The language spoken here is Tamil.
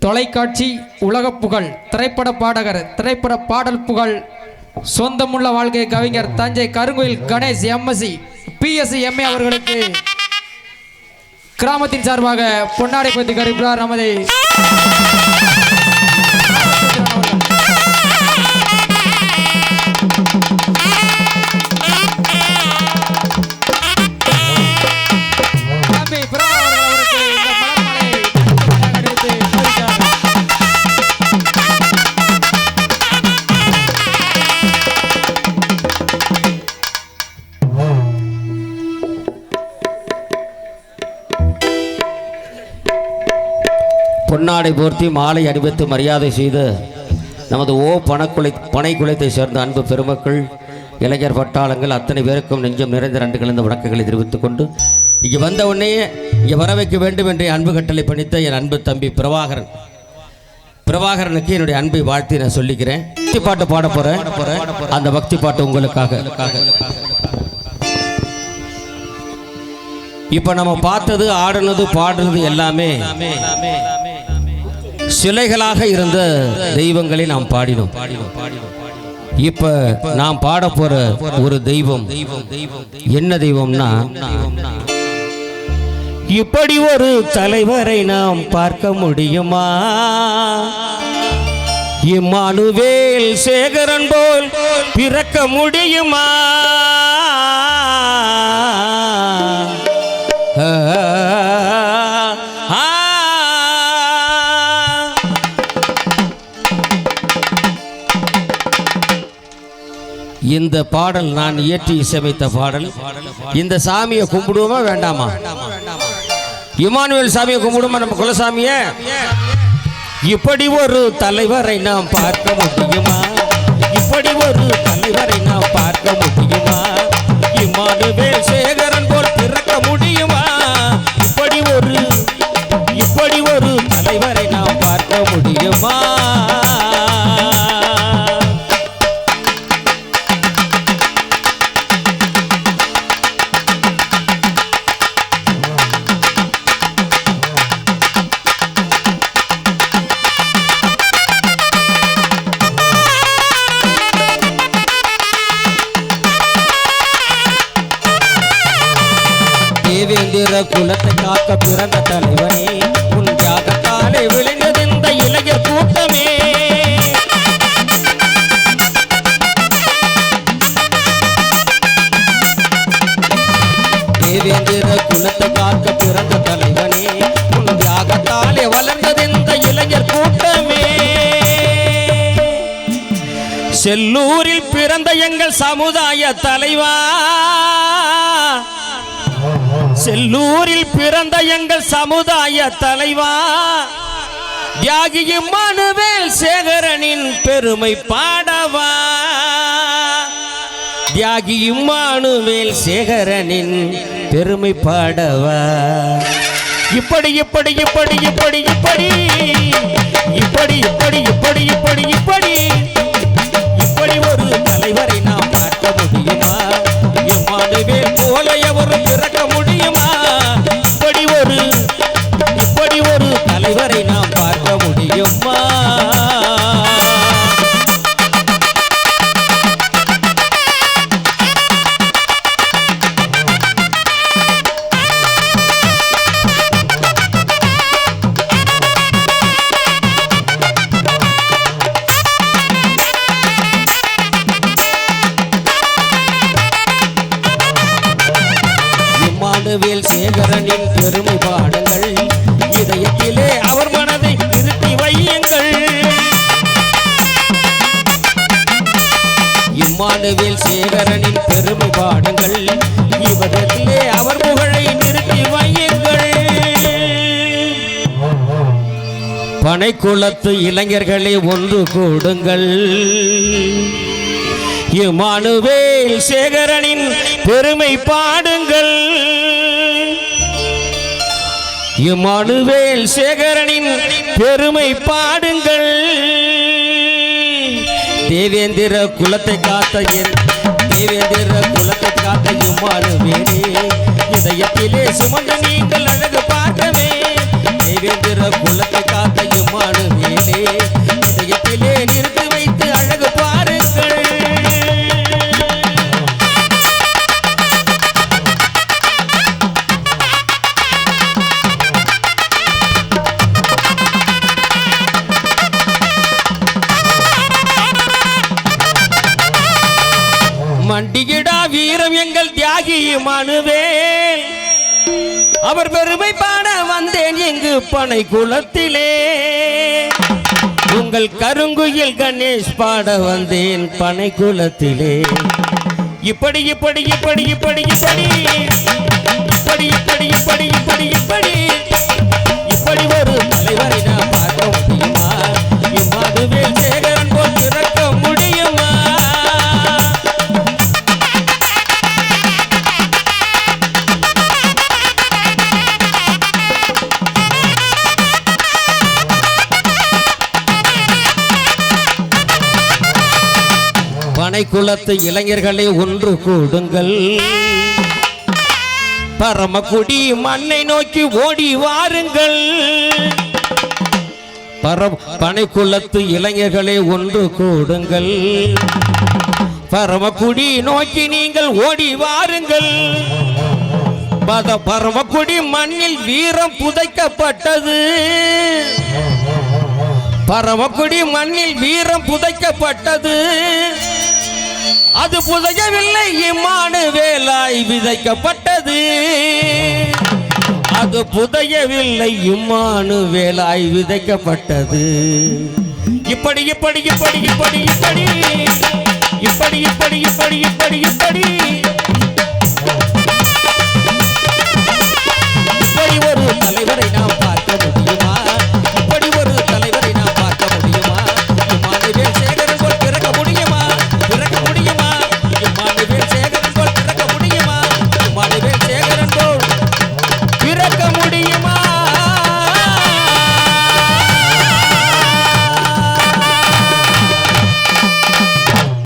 தொலைக்காட்சி உலக புகழ் திரைப்பட பாடகர் திரைப்பட பாடல் புகழ் சொந்தமுள்ள வாழ்க்கை கவிஞர் Thanjai Karungoyil Ganesh MSc BSc MA அவர்களுக்கு கிராமத்தின் சார்பாக பொன்னாடை பற்றி கருப்பினார் நமது பொன்னாடை போர்த்தி மாலை அணிவித்து மரியாதை செய்து நமது ஓ பணக்குலை பனை குலத்தை சேர்ந்த அன்பு பெருமக்கள் இளைஞர் பட்டாளங்கள் அத்தனை பேருக்கும் நெஞ்சம் நிறைந்த ரெண்டு கலந்த வணக்கங்களை தெரிவித்துக் கொண்டு இங்கே வந்த உடனே இங்கே வர வைக்க வேண்டும் என்று அன்பு கட்டளை பணித்த என் அன்பு தம்பி பிரபாகரன். பிரபாகரனுக்கு என்னுடைய அன்பை வாழ்த்தி நான் சொல்லிக்கிறேன். பக்தி பாட்டு பாட போகிறேன் அந்த பக்தி பாட்டு உங்களுக்காக. இப்போ நம்ம பார்த்தது ஆடுனது பாடுறது எல்லாமே சிலைகளாக இருந்த தெய்வங்களை நாம் பாடினோம். இப்ப நாம் பாட போற ஒரு தெய்வம் என்ன தெய்வம்னா இப்படி ஒரு தலைவரை நாம் பார்க்க முடியுமா? இம்மானுவேல் சேகரன் போல் பிறக்க முடியுமா? இந்த பாடல் நான் இயற்றி இசையமைத்த பாடல். இந்த சாமியை கும்பிடுவோமா வேண்டாமா? இமானுவேல் சாமியை கும்பிடுமா நம்ம குலசாமிய? இப்படி ஒரு தலைவரை நாம் பார்க்க முடியுமா? தேவேந்திர குலத்தை காக்க பிறந்த தலைவனே உன் தியாகத்தாலே விளைந்தது இந்த இளைஞர் கூட்டமே. தேவேந்திர குலத்தை காக்க பிறந்த தலைவனே உன் தியாகத்தாலே வளர்ந்தது இந்த இளைஞர் கூட்டமே. செல்லூரில் பிறந்த எங்கள் சமுதாய தலைவா செல்லூரில் பிறந்த எங்கள் சமுதாய தலைவா தியாகி மனுவேல் சேகரனின் பெருமை பாடவா தியாகி மனுவேல் சேகரனின் பெருமை பாடவா இப்படி இப்படி இப்படி இப்படி இப்படி இப்படி இப்படி இப்படி இப்படி இப்படி இப்படி ஒரு தலைவரை நாம் பார்க்க முடியுமா இம்மானுவேல் போல இம்மானுவேல் சேகரனின் பெருமை பாடுங்கள். இதயத்திலே அவர் மனதை திருத்தி வையுங்கள். இம்மானுவேல் சேகரனின் பெருமை பாடுங்கள். இவரிலே அவர் புகழை நிறுத்தி வையுங்கள். பனைக்குளத்து இளைஞர்களை ஒன்று கூடுங்கள். இமானுவேல் சேகரனின் பெருமை பாடுங்கள். இமானுவேல் சேகரனின் பெருமை பாடுங்கள். தேவேந்திர குலத்தை காத்த என் தேவேந்திர குலத்தை காத்த இம்மானுவேலே இதயத்திலே சுமந்த நீங்கள் அழகு பார்க்கவே தேவேந்திர குலத்தை மண்டியிடா வீரம் எங்கள் தியாகி மனுவேல் அவர் பெருமை பாட வந்தேன் எங்கு பனை குளத்திலே உங்கள் கருங்குயில் கணேஷ் பாட வந்தேன் பனை குளத்திலே இப்படி இப்படி இப்படி இப்படி இப்படி இப்படி இப்படி இப்படி இப்படி இப்படி இப்படி குலத்து இளைஞர்களை ஒன்று கூடுங்கள். பரமக்குடி மண்ணை நோக்கி ஓடி வாருங்கள். பர பனைக்குளத்து இளைஞர்களை ஒன்று கூடுங்கள். பரமக்குடி நோக்கி நீங்கள் ஓடி வாருங்கள். பத பரமக்குடி மண்ணில் வீரம் புதைக்கப்பட்டது. பரமக்குடி மண்ணில் வீரம் புதைக்கப்பட்டது. அது புதையவில்லை இம்மானு வேலாய் விதைக்கப்பட்டது அது புதையவில்லை இம்மானு வேலாய் விதைக்கப்பட்டது இப்படி இப்படி இப்படி இப்படி இப்படி இப்படி இப்படி இப்படி இப்படி இப்படி